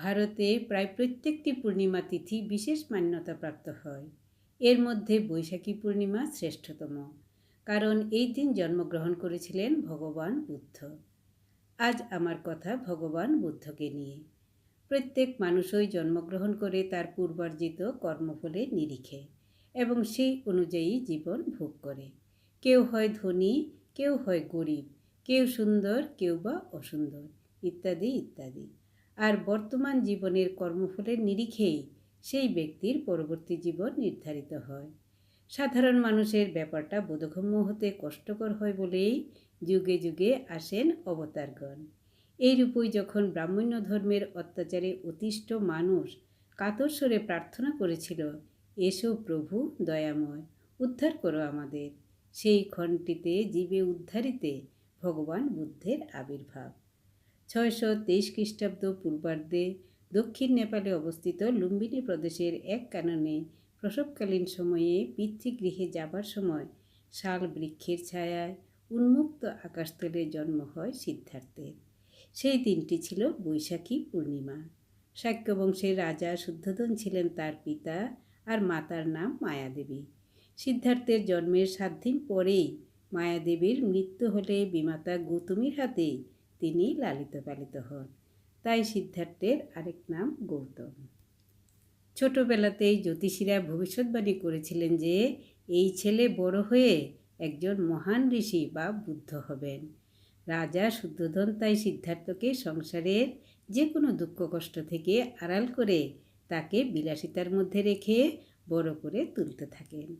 ভারতে প্রায় প্রত্যেকটি পূর্ণিমা তিথি বিশেষ মান্যতাপ্রাপ্ত হয়। এর মধ্যে বৈশাখী পূর্ণিমা শ্রেষ্ঠতম, কারণ এই দিন জন্মগ্রহণ করেছিলেন ভগবান বুদ্ধ। আজ আমার কথা ভগবান বুদ্ধকে নিয়ে। প্রত্যেক মানুষই জন্মগ্রহণ করে তার পূর্বার্জিত কর্মফলে নিরিখে এবং সেই অনুযায়ী জীবন ভোগ করে। কেউ হয় ধনী, কেউ হয় গরিব, কেউ সুন্দর, কেউ বা অসুন্দর, ইত্যাদি ইত্যাদি। আর বর্তমান জীবনের কর্মফলের নিরিখেই সেই ব্যক্তির পরবর্তী জীবন নির্ধারিত হয়। সাধারণ মানুষের ব্যাপারটা বোধগম্য হতে কষ্টকর হয় বলেই যুগে যুগে আসেন অবতারগণ। এইরূপই যখন ব্রাহ্মণ্য ধর্মের অত্যাচারে অতিষ্ঠ মানুষ কাতর স্বরে প্রার্থনা করেছিল, এসো প্রভু, দয়াময়, উদ্ধার করো আমাদের। সেই ক্ষণটিতে জীবে উদ্ধারিতে ভগবান বুদ্ধের আবির্ভাব। ছয়শো তেইশ খ্রিস্টাব্দ পূর্বার্ধে দক্ষিণ নেপালে অবস্থিত লুম্বিনী প্রদেশের এক কাননে প্রসবকালীন সময়ে পিতৃগৃহে যাবার সময় শাল বৃক্ষের ছায়ায় উন্মুক্ত আকাশতলে জন্ম হয় সিদ্ধার্থের। সেই দিনটি ছিল বৈশাখী পূর্ণিমা। শাক্যবংশের রাজা শুদ্ধোধন ছিলেন তার পিতা আর মাতার নাম মায়াদেবী। সিদ্ধার্থের জন্মের সাত দিন পরেই মায়াদেবীর মৃত্যু হলে বিমাতা গৌতমীর হাতে তিনি লালিত পালিত হন। তাই সিদ্ধার্থের আরেক নাম গৌতম। ছোটবেলাতেই জ্যোতিষীরা ভবিষ্যৎবাণী করেছিলেন যে, এই ছেলে বড় হয়ে একজন মহান ঋষি বা বুদ্ধ হবেন। রাজা শুদ্ধোধন তাই সিদ্ধার্থকে সংসারের যে কোনো দুঃখ কষ্ট থেকে আড়াল করে তাকে বিলাসিতার মধ্যে রেখে বড় করে তুলতে থাকেন।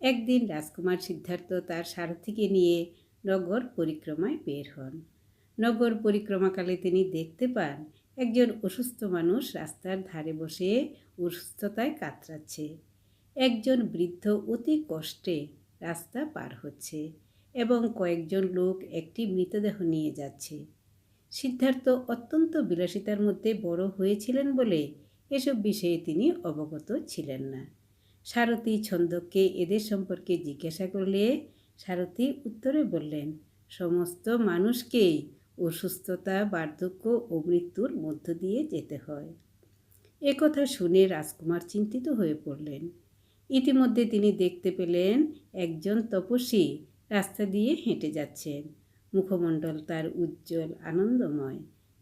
একদিন রাজকুমার সিদ্ধার্থ তার সারথীকে নিয়ে নগর পরিক্রমায় বের হন। নগর পরিক্রমাকালে তিনি দেখতে পান একজন অসুস্থ মানুষ রাস্তার ধারে বসে অসুস্থতায় কাতরাচ্ছে। একজন বৃদ্ধ অতি কষ্টে রাস্তা পার হচ্ছে এবং কয়েকজন লোক একটি মৃতদেহ নিয়ে যাচ্ছে। সিদ্ধার্থ অত্যন্ত বিলাসিতার মধ্যে বড় হয়েছিলেন বলে এসব বিষয়ে তিনি অবগত ছিলেন না। সারথী ছন্দককে এদের সম্পর্কে জিজ্ঞাসা করলে সারথী উত্তরে বললেন, সমস্ত মানুষকেই অসুস্থতা, বার্ধক্য ও মৃত্যুর মধ্য দিয়ে যেতে হয়। কথা শুনে রাজকুমার চিন্তিত হয়ে পড়লেন। ইতিমধ্যে তিনি দেখতে পেলেন একজন তপস্বী রাস্তা দিয়ে হেঁটে যাচ্ছেন। মুখমণ্ডল তার উজ্জ্বল, আনন্দময়।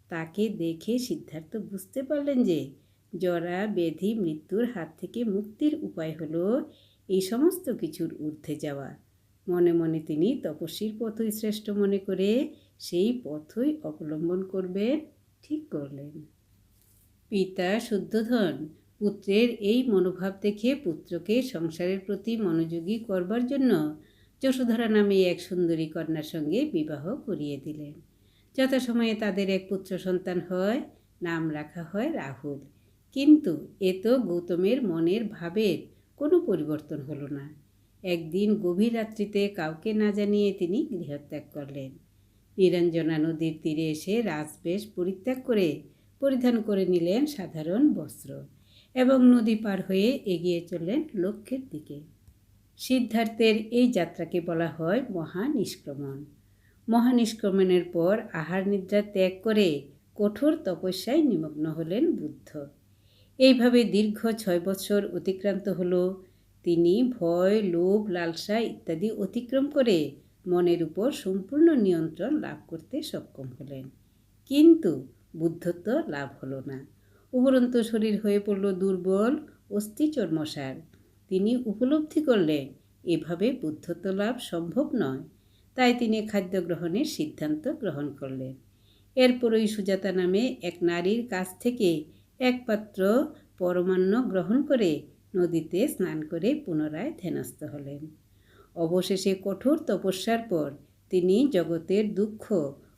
তাকে দেখে সিদ্ধার্থ বুঝতে পারলেন যে জরা, ব্যাধি, মৃত্যুর হাত থেকে মুক্তির উপায় হলো এই সমস্ত কিছুর ঊর্ধ্বে যাওয়া। মনে মনে তিনি তপস্বীর পথই শ্রেষ্ঠ মনে করে সেই পথই অবলম্বন করবেন, ঠিক করলেন। পিতা শুদ্ধধন, পুত্রের এই মনোভাব দেখে পুত্রকে সংসারের প্রতি মনোযোগী করবার জন্য যশোধরা নামে এক সুন্দরী কন্যার সঙ্গে বিবাহ করিয়ে দিলেন। যথাসময়ে তাদের এক পুত্র সন্তান হয়, নাম রাখা হয় রাহুল। কিন্তু এ তো গৌতমের মনের ভাবের কোনো পরিবর্তন হলো না। একদিন গভীর রাত্রিতে কাউকে না জানিয়ে তিনি গৃহত্যাগ করলেন। নিরঞ্জনা নদীর তীরে এসে রাজবেশ পরিত্যাগ করে পরিধান করে নিলেন সাধারণ বস্ত্র এবং নদী পার হয়ে এগিয়ে চললেন লক্ষ্যের দিকে। সিদ্ধার্থের এই যাত্রাকে বলা হয় মহানিষ্ক্রমণ। মহানিষ্ক্রমণের পর আহার নিদ্রা ত্যাগ করে কঠোর তপস্যায় নিমগ্ন হলেন বুদ্ধ। এইভাবে দীর্ঘ ছয় বছর অতিক্রান্ত হলো তিনি ভয়, লোভ, লালসা ইত্যাদি অতিক্রম করে মনের উপর সম্পূর্ণ নিয়ন্ত্রণ লাভ করতে সক্ষম হলেন। কিন্তু বুদ্ধত্ব লাভ হলো না। উপরন্ত শরীর হয়ে পড়ল দুর্বল অস্থি চর্মসার তিনি উপলব্ধি করলেন, এভাবে বুদ্ধত্ব লাভ সম্ভব নয়। তাই তিনি খাদ্য গ্রহণের সিদ্ধান্ত গ্রহণ করলেন। এরপরই সুজাতা নামে এক নারীর কাছ থেকে এক পাত্র পরমান্ন গ্রহণ করে নদীতে স্নান করে পুনরায় ধ্যানস্থ হলেন। অবশেষে কঠোর তপস্যার পর তিনি জগতের দুঃখ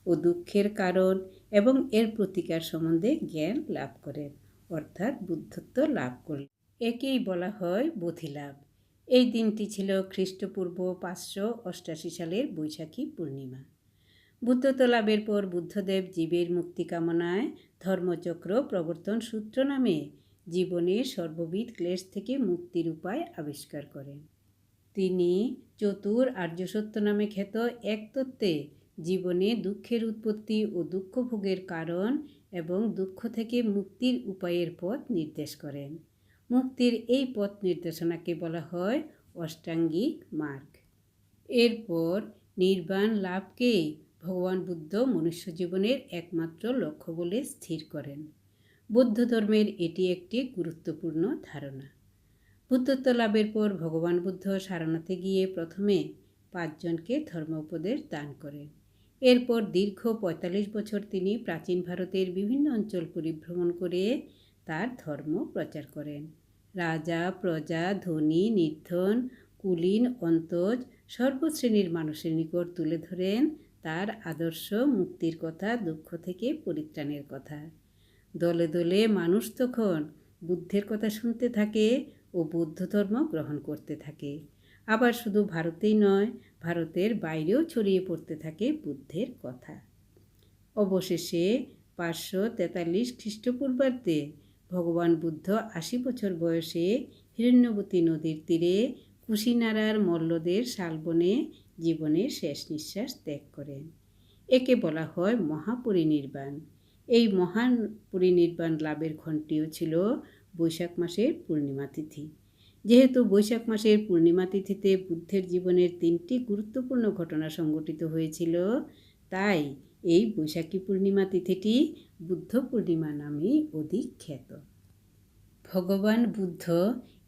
ও দুঃখের কারণ এবং এর প্রতিকার সম্বন্ধে জ্ঞান লাভ করেন, অর্থাৎ বুদ্ধত্ব লাভ করলেন। একেই বলা হয় বোধিলাভ। এই দিনটি ছিল খ্রিস্টপূর্ব পাঁচশো অষ্টাশি সালের বৈশাখী পূর্ণিমা। বুদ্ধত্ব লাভের পর বুদ্ধদেব জীবের মুক্তি কামনায় ধর্মচক্র প্রবর্তন সূত্র নামে জীবনের সর্ববিধ ক্লেশ থেকে মুক্তির উপায় আবিষ্কার করেন। তিনি চতুর আর্যসত্য নামে খ্যাত এক তত্ত্বে জীবনে দুঃখের উৎপত্তি ও দুঃখভোগের কারণ এবং দুঃখ থেকে মুক্তির উপায়ের পথ নির্দেশ করেন। মুক্তির এই পথ নির্দেশনাকে বলা হয় অষ্টাঙ্গিক মার্গ। এরপর নির্বাণ লাভকেই ভগবান বুদ্ধ মনুষ্য জীবনের একমাত্র লক্ষ্য বলে স্থির করেন। বৌদ্ধ ধর্মের এটি একটি গুরুত্বপূর্ণ ধারণা। বুদ্ধত্ব লাভের পর ভগবান বুদ্ধ সারনাথে গিয়ে প্রথমে পাঁচজনকে ধর্ম উপদেশ দান করেন। এরপর দীর্ঘ পঁয়তাল্লিশ বছর তিনি প্রাচীন ভারতের বিভিন্ন অঞ্চল পরিভ্রমণ করে তার ধর্ম প্রচার করেন। রাজা, প্রজা, ধনী, নির্ধন, কুলীন, অন্তজ সর্বশ্রেণীর মানুষের নিকট তুলে ধরেন তার আদর্শ মুক্তির কথা, দুঃখ থেকে পরিত্রাণের কথা। দলে দলে মানুষ তখন বুদ্ধের কথা শুনতে থাকে ও বৌদ্ধ ধর্ম গ্রহণ করতে থাকে। আবার শুধু ভারতেই নয়, ভারতের বাইরেও ছড়িয়ে পড়তে থাকে বুদ্ধের কথা। অবশেষে পাঁচশো তেতাল্লিশ খ্রিস্টপূর্বাব্দে ভগবান বুদ্ধ আশি বছর বয়সে হিরণ্যবতী নদীর তীরে কুশিনারার মল্লদের শালবনে জীবনের শেষ নিঃশ্বাস ত্যাগ করেন। একে বলা হয় মহাপরিনির্বাণ। এই মহান পরিনির্বাণ লাভের ঘণ্টিও ছিল বৈশাখ মাসের পূর্ণিমা তিথি। যেহেতু বৈশাখ মাসের পূর্ণিমা তিথিতে বুদ্ধের জীবনের তিনটি গুরুত্বপূর্ণ ঘটনা সংঘটিত হয়েছিল, তাই এই বৈশাখী পূর্ণিমা তিথিটি বুদ্ধ পূর্ণিমা নামেই অধিক খ্যাত ভগবান বুদ্ধ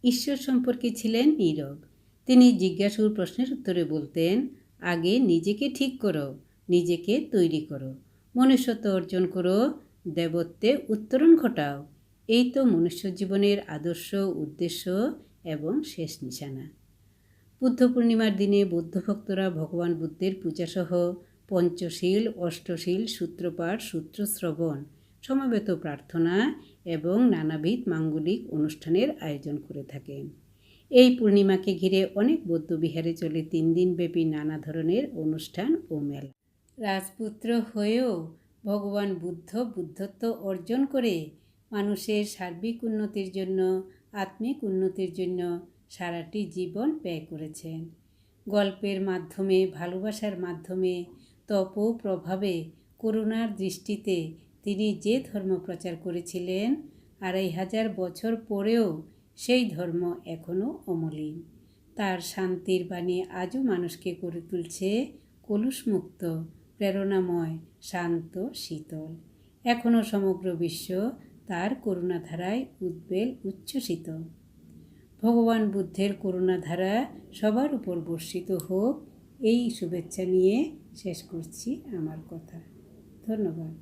ঈশ্বর সম্পর্কে ছিলেন নীরব। তিনি জিজ্ঞাসুর প্রশ্নের উত্তরে বলতেন, আগে নিজেকে ঠিক করো, নিজেকে তৈরি করো। মনুষ্যত্ব অর্জন করো, দেবত্বে উত্তরণ ঘটাও। এই তো মনুষ্য জীবনের আদর্শ, উদ্দেশ্য এবং শেষ নিশানা। বুদ্ধ পূর্ণিমার দিনে বৌদ্ধ ভক্তরা ভগবান বুদ্ধের পূজাসহ পঞ্চশীল, অষ্টশীল, সূত্রপাঠ সূত্রশ্রবণ সমবেত প্রার্থনা এবং নানাবিধ মাঙ্গলিক অনুষ্ঠানের আয়োজন করে থাকেন। এই পূর্ণিমাকে ঘিরে অনেক বৌদ্ধবিহারে চলে তিন দিনব্যাপী নানা ধরনের অনুষ্ঠান ও মেলা। রাজপুত্র হয়েও ভগবান বুদ্ধ বুদ্ধত্ব অর্জন করে মানুষের সার্বিক উন্নতির জন্য, আত্মিক উন্নতির জন্য সারাটি জীবন ব্যয় করেছেন। গল্পের মাধ্যমে, ভালোবাসার মাধ্যমে, তপ প্রভাবে করুণার দৃষ্টিতে তিনি যে ধর্ম প্রচার করেছিলেন, আড়াই হাজার বছর পরেও সেই ধর্ম এখনও অমলিন। তার শান্তির বাণী আজও মানুষকে করে তুলছে কলুষমুক্ত প্রেরণাময়, শান্ত, শীতল। এখনও সমগ্র বিশ্ব তার করুণাধারায় উদ্বেল, উচ্ছ্বসিত। ভগবান বুদ্ধের করুণাধারা সবার উপর বর্ষিত হোক, এই শুভেচ্ছা নিয়ে শেষ করছি আমার কথা। ধন্যবাদ।